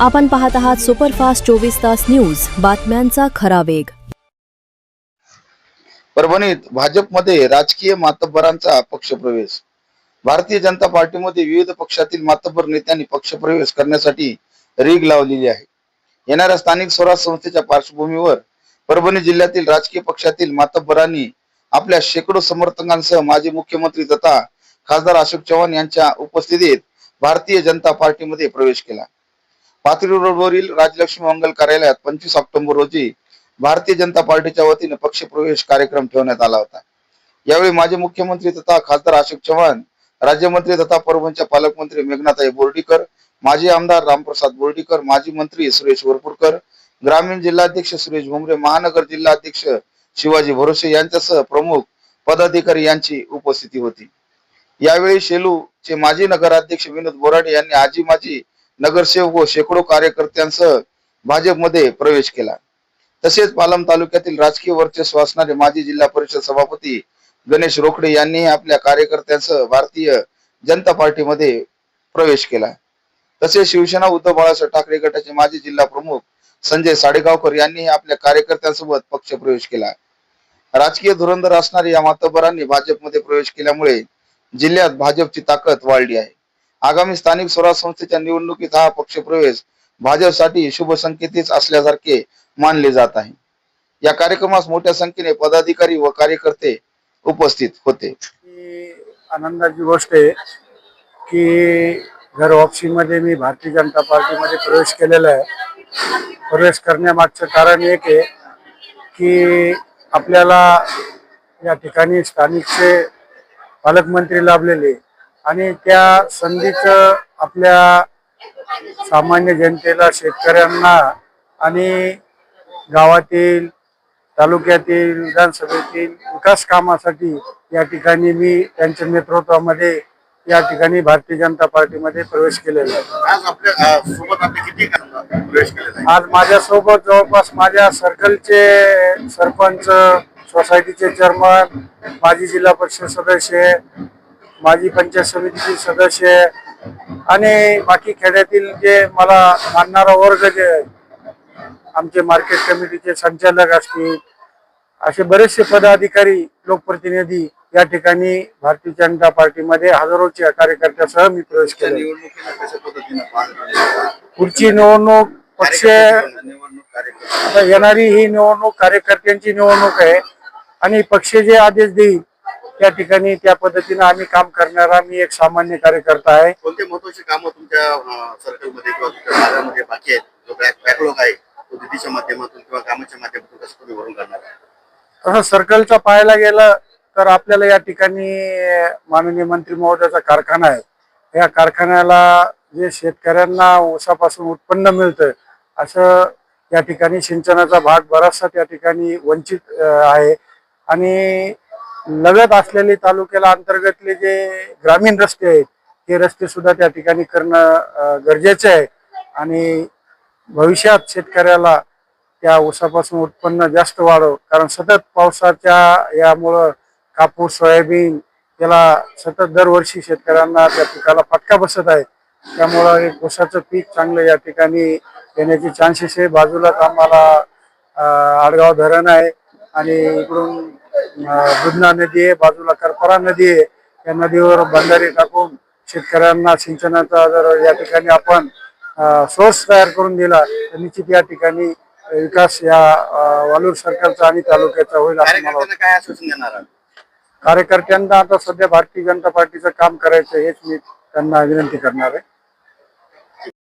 आपण पाहत आहात सुपरफास्ट चोवीस तास न्यूज. बातम्यांचा खरा वेग. परभणीत भाजपमध्ये राजकीय मातब्बरांचा पक्षप्रवेश. भारतीय जनता पार्टीमध्ये विविध पक्षातील मातब्बर नेत्यांनी पक्षप्रवेश करण्यासाठी रीग लावलेली आहे. येणाऱ्या स्थानिक स्वराज संस्थेच्या पार्श्वभूमीवर परभणी जिल्ह्यातील राजकीय पक्षातील मातब्बरांनी आपल्या शेकडो समर्थकांसह माजी मुख्यमंत्री तथा खासदार अशोक चव्हाण यांच्या उपस्थितीत भारतीय जनता पार्टीमध्ये प्रवेश केला. पाथरी रोडवरील राजलक्ष्मी मंगल कार्यालयात पंचवीस ऑक्टोबर रोजी भारतीय जनता पार्टीच्या वतीने पक्षप्रवेश कार्यक्रम ठेवण्यात आला होता. यावेळी माजी मुख्यमंत्री तथा खासदार अशोक चव्हाण राज्यमंत्री तथा परभणीच्या पालकमंत्री मेघनाताई बोर्डीकर माजी आमदार रामप्रसाद बोर्डीकर माजी मंत्री सुरेश वरपूरकर ग्रामीण जिल्हाध्यक्ष सुरेश भुमरे महानगर जिल्हाध्यक्ष शिवाजी भरोसे यांच्यासह प्रमुख पदाधिकारी यांची उपस्थिती होती. यावेळी शेलूचे माजी नगराध्यक्ष विनोद बोराडे यांनी आजी माजी नगरसेवक व शेकडो कार्यकर्त्यांसह भाजपमध्ये प्रवेश केला. तसेच पालम तालुक्यातील राजकीय वर्चस्व असणारे माजी जिल्हा परिषद सभापती गणेश रोकडे यांनी आपल्या कार्यकर्त्यांसह भारतीय जनता पार्टीमध्ये प्रवेश केला. तसेच शिवसेना उद्धव बाळासाहेब ठाकरे गटाचे माजी जिल्हा प्रमुख संजय साडेगावकर यांनी आपल्या कार्यकर्त्यांसोबत पक्ष प्रवेश केला. राजकीय धुरंधर असणारे या मातबरांनी भाजपमध्ये प्रवेश केल्यामुळे जिल्ह्यात भाजपची ताकद वाढली आहे. आगामी स्थानिक स्वराज संस्थेच्या निवडणुकीत हा पक्षप्रवेश भाजपसाठी शुभ संकेतीच असल्यासारखे मानले जात आहे. या कार्यक्रमास मोठ्या संख्येने पदाधिकारी व कार्यकर्ते उपस्थित होते. आनंदाची गोष्ट आहे की घर वापसीमध्ये मी भारतीय जनता पार्टीमध्ये प्रवेश केलेला आहे. प्रवेश करण्यामागचं कारण एक आहे की आपल्याला या ठिकाणी स्थानिकचे पालकमंत्री लाभलेले आणि त्या संधीचं आपल्या सामान्य जनतेला शेतकऱ्यांना आणि गावातील तालुक्यातील विधानसभेतील विकास कामासाठी या ठिकाणी मी त्यांच्या नेतृत्वामध्ये या ठिकाणी भारतीय जनता पार्टीमध्ये प्रवेश केलेला आहे. आज माझ्यासोबत जवळपास माझ्या सर्कलचे सरपंच सोसायटीचे चेअरमन माजी जिल्हा परिषद सदस्य माजी पंचायत समितीचे सदस्य आणि बाकी खेड्यातील जे मला मानणारा वर्ग जे आहे, आमचे मार्केट कमिटीचे संचालक असतील असे बरेचसे पदाधिकारी लोकप्रतिनिधी या ठिकाणी भारतीय जनता पार्टीमध्ये हजारोच्या कार्यकर्त्यासह मी प्रवेश केला? पुढची निवडणूक पक्ष येणारी ही निवडणूक कार्यकर्त्यांची निवडणूक आहे. आणि पक्ष जे आदेश देईल त्या ठिकाणी त्या पद्धतीनं आम्ही काम करणारा मी एक सामान्य कार्यकर्ता आहे. कोणते महत्त्वाचे कामं तुमच्या सर्कलमध्ये किंवा तुमच्या भागामध्ये बाकी आहेत? जो बॅकलॉग आहे तो निधीच्या माध्यमातून किंवा कामाच्या माध्यमातून कसं तुम्ही भरून काढणार आहे? तसं सर्कलचा पाहायला गेलं तर आपल्याला या ठिकाणी माननीय मंत्री महोदयाचा कारखाना आहे. या कारखान्याला जे शेतकऱ्यांना ऊसापासून उत्पन्न मिळतं असं या ठिकाणी सिंचनाचा भाग बराचसा त्या ठिकाणी वंचित आहे. आणि लगत असलेले तालुक्याला अंतर्गतले जे ग्रामीण रस्ते आहेत ते रस्ते सुद्धा त्या ठिकाणी करणं गरजेचं गरजेचे आहे. आणि भविष्यात शेतकऱ्याला त्या ऊसापासून उत्पन्न जास्त वाढव कारण सतत पावसाच्या यामुळं कापूस सोयाबीन याला सतत दरवर्षी शेतकऱ्यांना त्या पिकाला फटका बसत आहे. त्यामुळं एक ऊसाचं पीक चांगलं या ठिकाणी येण्याचे चान्सेस आहे. बाजूलाच आम्हाला आडगाव धरण आहे. आणि इकडून दुधना नदी आहे बाजूला करपरा नदी आहे. या नदीवर बंधारे टाकून शेतकऱ्यांना सिंचनाचा जर या ठिकाणी आपण सोर्स तयार करून दिला. तर निश्चित या ठिकाणी विकास या वालूर सर्कलचा आणि तालुक्याचा होईल असं मला वाटतं? कार्यकर्त्यांना आता सध्या भारतीय जनता पार्टीचं काम करायचं हेच मी त्यांना विनंती करणार आहे.